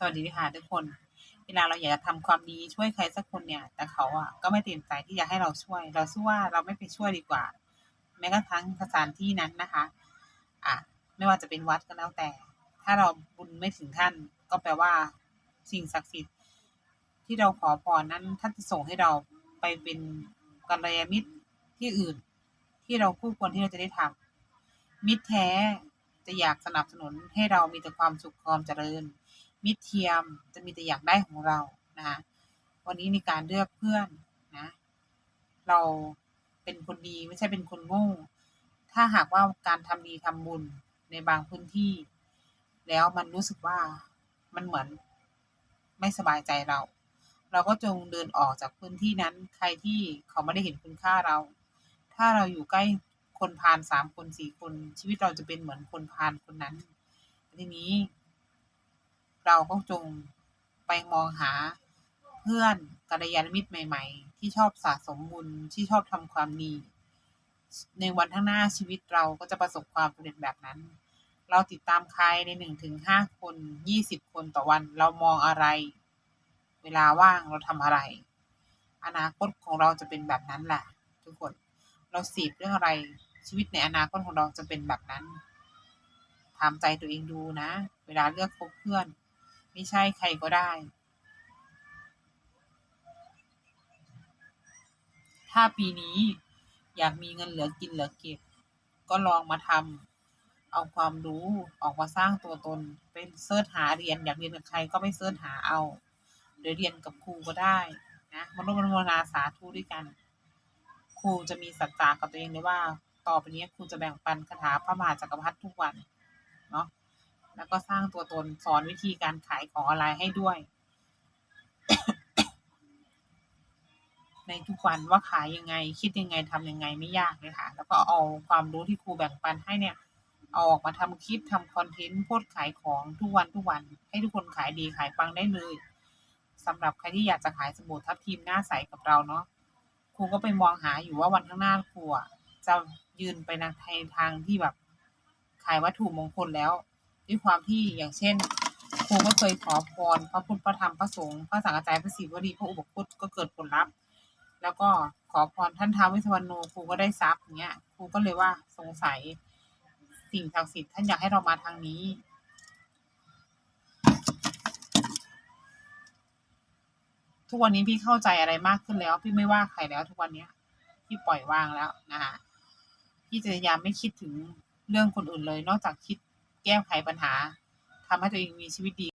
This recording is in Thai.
สวัสดีค่ะทุกคน เวลาเราอยากจะทำความดีช่วยใครสักคนเนี่ย แต่เขาอะก็ไม่เต็มใจที่จะให้เราช่วย เราสู้ว่าเราไม่ไปช่วยดีกว่า แม้กระทั่งสถานที่นั้นนะคะ อะไม่ว่าจะเป็นวัดก็แล้วแต่ ถ้าเราบุญไม่ถึงท่านก็แปลว่า สิ่งศักดิ์สิทธิ์ ที่เราขอพรนั้นท่านจะส่งให้เราไปเป็นกัลยาณมิตรที่อื่น ที่เราคู่ควรที่เราจะได้ทำมิตรแท้จะอยากสนับสนุนให้เรามีแต่ความสุขความเจริญ มิตรเทียมจะมีแต่อยากได้ของเรานะคะวันนี้ในการเลือกเพื่อนนะ เราเป็นคนดีไม่ใช่เป็นคนโง่ ถ้าหากว่าการทำดีทำบุญในบางพื้นที่ แล้วมันรู้สึกว่ามันเหมือนไม่สบายใจเรา เราก็จงเดินออกจากพื้นที่นั้น ใครที่เขาไม่ได้เห็นคุณค่าเรา ถ้าเราอยู่ใกล้คนพาลสามคนสี่คน ชีวิตเราจะเป็นเหมือนคนพาลคนนั้นทีนี้ เราก็จงไปมองหาเพื่อนกัลยาณมิตรใหม่ ๆ ที่ชอบสะสมบุญที่ชอบทำความดี ในวันข้างหน้าชีวิตเราก็จะประสบความสำเร็จแบบนั้น เราติดตามใครในหนึ่งถึงห้าคนยี่สิบคนต่อวันเรามองอะไร เวลาว่างเราทำอะไร อนาคตของเราจะเป็นแบบนั้นแหละทุกคนเราสีบเรื่องอะไรชีวิตในอนาคตของเราจะเป็นแบบนั้นถามใจตัวเองดูนะ เวลาเลือกคบเพื่อน ไม่ใช่ใครก็ได้ ถ้าปีนี้อยากมีเงินเหลือกินเหลือเก็บ ก็ลองมาทำเอาความรู้ออกมาสร้างตัวตน เป็นเสิร์ชหาเรียนอยากเรียนกับใครก็ไปเสิร์ชหาเอาหรือเรียนกับครูก็ได้นะมาร่วมอนุโมนาสาธุด้วยกัน ครูจะมีสัจจะกับตัวเองเลยว่า ต่อไปนี้ครูจะแบ่งปันคาถาพระมหาจักรพรรดิทุกวันเนาะ แล้วก็สร้างตัวตนสอนวิธีการขายของออนไลน์ให้ด้วย ในทุกวันว่าขายยังไง คิดยังไงทำยังไงไม่ยากเลยค่ะ แล้วก็เอาความรู้ที่ครูแบ่งปันให้เนี่ยเอาออกมาทำคลิปทำคอนเทนต์โพสต์ขายของทุกวันทุกวัน ให้ทุกคนขายดีขายปังได้เลยสำหรับใครที่อยากจะขายสบู่ทับทีมหน้าใสกับเราเนาะครูก็ไปมองหาอยู่ว่าวันข้างหน้าครูจะยืนไปในทางที่แบบขายวัตถุมงคลแล้ว ด้วยความที่อย่างเช่นครูก็เคยขอพรพระพุทธพระธรรมพระสงฆ์พระสังฆจายพระศิวลีพระอุปคุตก็เกิดผลลัพธ์ แล้วก็ขอพรท่านท้าวเวสสวรรณโนครูก็ได้ทรัพย์เงี้ยครูก็เลยว่าสงสัยสิ่งศักดิ์สิทธิ์ท่านอยากให้เรามาทางนี้ทุกวันนี้พี่เข้าใจอะไรมากขึ้นแล้ว พี่ไม่ว่าใครแล้ว ทุกวันเนี้ยพี่ปล่อยวางแล้วนะคะพี่จะพยายามไม่คิดถึงเรื่องคนอื่นเลย นอกจากคิด แก้ไขปัญหาทำให้ตัวเองมีชีวิตดี